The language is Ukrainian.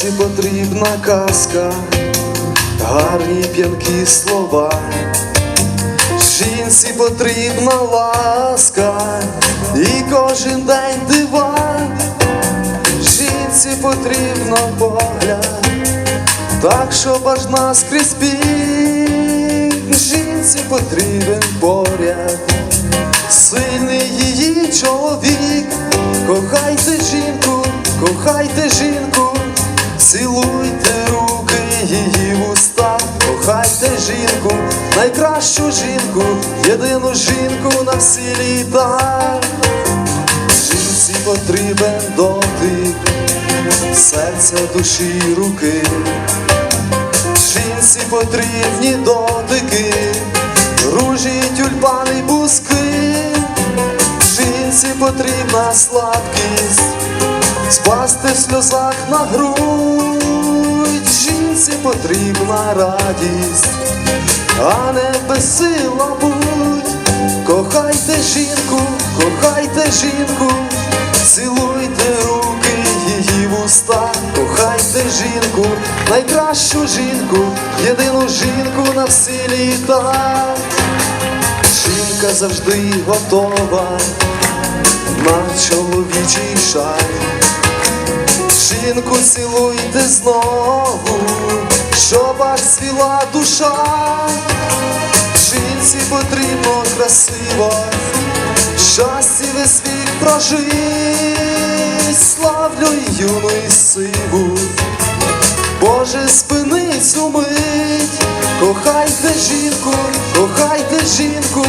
Жінці потрібна казка, гарні п'янкі слова. Жінці потрібна ласка і кожен день дива. Жінці потрібно погляд, так щоб аж наскрізь біг. Жінці потрібен поряд, сильний її чоловік. Кохайте жінку, кохайте жінку, цілуйте руки її в уста, кохайте жінку, найкращу жінку, єдину жінку на всі літа. Жінці потрібен дотик, серця, душі, руки. Жінці потрібні дотики, ружі, тюльпани, й бузки. Жінці потрібна слабкість, в сльозах на грудь. Жінці потрібна радість, а не безсила будь. Кохайте жінку, кохайте жінку, цілуйте руки її в уста, кохайте жінку, найкращу жінку, єдину жінку на всі літа. Жінка завжди готова на чоловічий шаль. Жінку цілуйте знову, щоб аж цвіла душа. Жінці потрібно красиво, щастя весь вік прожить, славлю юну і сиву. Боже, спини цю мить, кохайте жінку, кохайте жінку,